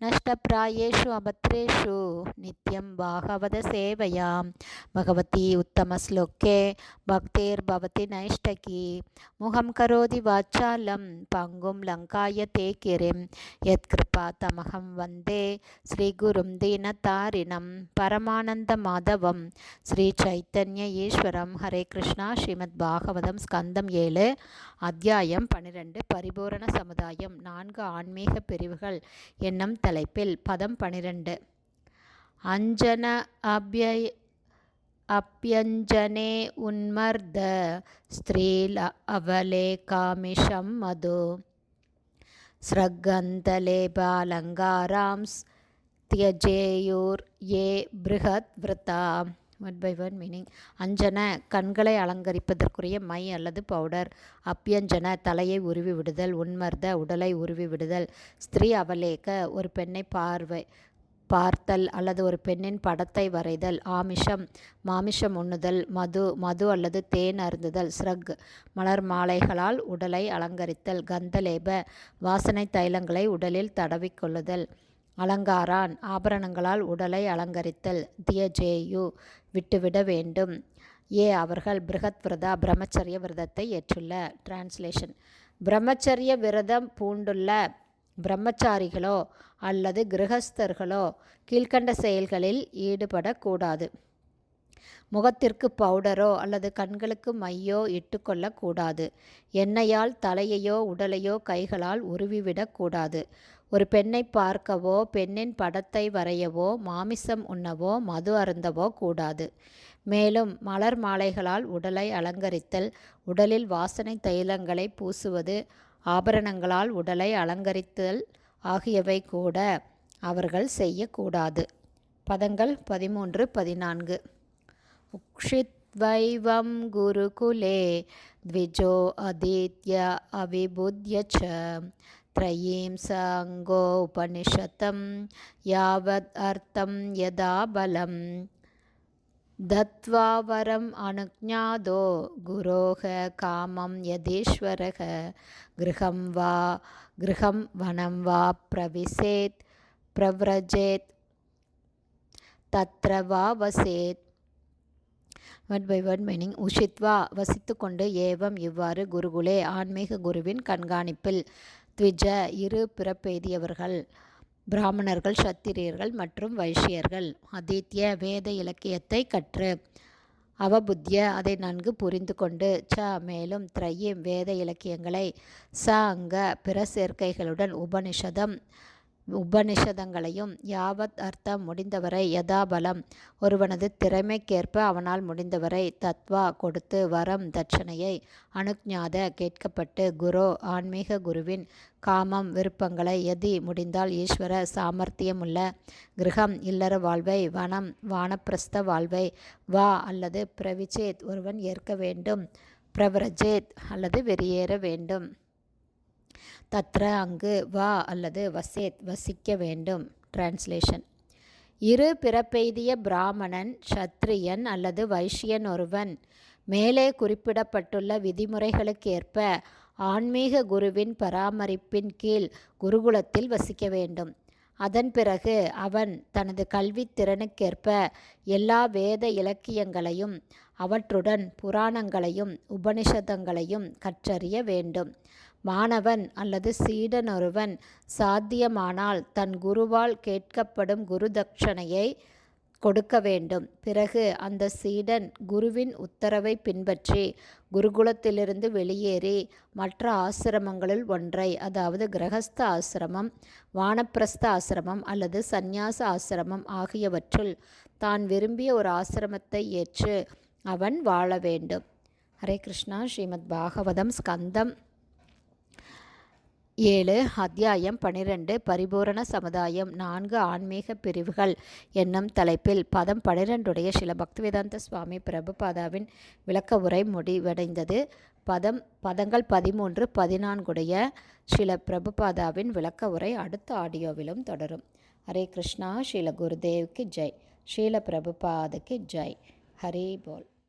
नष्टप्रायेषु अभद्रेषु नित्यं भागवतसेवयां भगवती उत्तमश्लोके भक्तिर्भवति नैष्टकी मुखं करोति वाचालं पङ्गुं लङ्काय ते गिरिं यत्कृपातमहं वन्दे श्रीगुरुं दीनतारिणं பரமானந்தமாதவம் ஸ்ரீ சைத்தன்ய ஈஸ்வரம் ஹரே கிருஷ்ணா ஸ்ரீமத் பாகவதம் ஸ்கந்தம் ஏழு அத்தியாயம் பன்னிரெண்டு பரிபூரண சமுதாயம் நான்கு ஆன்மீக பிரிவுகள் என்னும் தலைப்பில் பதம் பனிரெண்டு. அஞ்சன அபிய அப்பியஞ்சனே உன்மர்த ஸ்திரீல அவலே காமிஷம் மது. ஸ்ரக்கந்தலேபாலங்காராம்ஸ் தியஜேயூர் ஏ பிருகத் விரதாம் ஒன் பை ஒன் மீனிங் அஞ்சன கண்களை அலங்கரிப்பதற்குரிய மை அல்லது பவுடர் அப்பியஞ்சன தலையை உருவி விடுதல் உன்மர்த உடலை உருவி விடுதல் ஸ்திரீ அவலேக ஒரு பெண்ணை பார்வை பார்த்தல் அல்லது ஒரு பெண்ணின் படத்தை வரைதல் ஆமிஷம் மாமிஷம் உண்ணுதல் மது மது அல்லது தேன் அருந்துதல் ஸ்ரக் மலர் மாலைகளால் உடலை அலங்கரித்தல் கந்தலேப வாசனை தைலங்களை உடலில் தடவிக்கொள்ளுதல் அலங்காரான் ஆபரணங்களால் உடலை அலங்கரித்தல். தியஜேயு விட்டுவிட வேண்டும். ஏ அவர்கள் பிருகத் விரதா பிரம்மச்சரிய விரதத்தை ஏற்றுள்ள. டிரான்ஸ்லேஷன் பிரம்மச்சரிய விரதம் பூண்டுள்ள பிரம்மச்சாரிகளோ அல்லது கிரகஸ்தர்களோ கீழ்கண்ட செயல்களில் ஈடுபடக்கூடாது. முகத்திற்கு பவுடரோ அல்லது கண்களுக்கு மையோ இட்டுக்கொள்ளக்கூடாது. எண்ணெயால் தலையையோ உடலையோ கைகளால் உருவிவிடக்கூடாது ஒரு பெண்ணை பார்க்கவோ பெண்ணின் படத்தை வரையவோ மாமிசம் உண்ணவோ மது அருந்தவோ கூடாது. மேலும் மலர் மாலைகளால் உடலை அலங்கரித்தல் உடலில் வாசனை தைலங்களை பூசுவது ஆபரணங்களால் உடலை அலங்கரித்தல் ஆகியவை கூட அவர்கள் செய்யக்கூடாது. பதங்கள் பதிமூன்று பதினான்கு. उक्षित्वैवं गुरुकुले द्विजो अधीत्य अविबुध्य च। त्रयीं साङ्गोपनिषतं यावद् अर्थं यदा बलं दत्त्वा वरम् अनुज्ञातो गुरोः कामं यदीश्वरः। गृहं वा गृहं वनं वा प्रविशेत् प्रव्रजेत् तत्र वा वसेत् ஒன் பை ஒன் மீனிங் உஷித்வா வசித்து கொண்டு ஏவம் இவ்வாறு குருகுலே ஆன்மீக குருவின் கண்காணிப்பில் த்விஜ இரு பிறப்பெய்தியவர்கள் பிராமணர்கள் சத்திரியர்கள் மற்றும் வைஷ்யர்கள். அதித்ய வேத இலக்கியத்தை கற்று அவபுத்திய அதை நன்கு புரிந்து கொண்டு ச மேலும் திரையும் வேத இலக்கியங்களை ச அங்க பிற சேர்க்கைகளுடன் உபனிஷதம் உபனிஷதங்களையும் யாவத் அர்த்தம் முடிந்தவரை யதாபலம். ஒருவனது திறமைக்கேற்ப அவனால் முடிந்தவரை தத்வா கொடுத்து வரம் தட்சணையை அனுஜாத கேட்கப்பட்டு குரு ஆன்மீக குருவின் காமம் விருப்பங்களை எதி முடிந்தால் ஈஸ்வர சாமர்த்தியமுள்ள கிரகம் இல்லற வாழ்வை வனம் வானப்பிரஸ்த வாழ்வை வா அல்லது பிரவிச்சேத் ஒருவன் ஏற்க வேண்டும் பிரவரஜேத் அல்லது வெளியேற வேண்டும். தத்ர அங்கு வா அல்லது வசேத் வசிக்க வேண்டும். டிரான்ஸ்லேஷன் இரு பிறப்பெய்திய பிராமணன் சத்ரியன் அல்லது வைஷ்யன் ஒருவன் மேலே குறிப்பிடப்பட்டுள்ள விதிமுறைகளுக்கேற்ப ஆன்மீக குருவின் பராமரிப்பின் கீழ் குருகுலத்தில் வசிக்க வேண்டும். அதன் பிறகு அவன் தனது கல்வித்திறனுக்கேற்ப எல்லா வேத இலக்கியங்களையும் அவற்றுடன் புராணங்களையும் உபனிஷதங்களையும் கற்றறிய வேண்டும். மாணவன் அல்லது சீடனொருவன் சாத்தியமானால் தன் குருவால் கேட்கப்படும் குருதட்சணையை கொடுக்க வேண்டும். பிறகு அந்த சீடன் குருவின் உத்தரவை பின்பற்றி குருகுலத்திலிருந்து வெளியேறி மற்ற ஆசிரமங்களில் ஒன்றை அதாவது கிரகஸ்த ஆசிரமம் வானப்பிரஸ்த ஆசிரமம் அல்லது சந்நியாச ஆசிரமம் ஆகியவற்றில் தான் விரும்பிய ஒரு ஆசிரமத்தை ஏற்று அவன் வாழ வேண்டும். ஹரே கிருஷ்ணா. ஸ்ரீமத் பாகவதம் ஸ்கந்தம். ஏழு அத்தியாயம் பனிரெண்டு பரிபூரண சமுதாயம் நான்கு ஆன்மீக பிரிவுகள் என்னும் தலைப்பில் பதம் பனிரெண்டுடைய சில பக்திவேதாந்த சுவாமி பிரபுபாதாவின் விளக்க உரை முடிவடைந்தது. பதம் பதங்கள் பதிமூன்று பதினான்குடைய சில பிரபுபாதாவின் விளக்க உரை அடுத்த ஆடியோவிலும் தொடரும். ஹரே கிருஷ்ணா ஸ்ரீல குருதேவ்க்கு ஜெய். ஸ்ரீல பிரபுபாதுக்கு ஜெய். ஹரே போல்.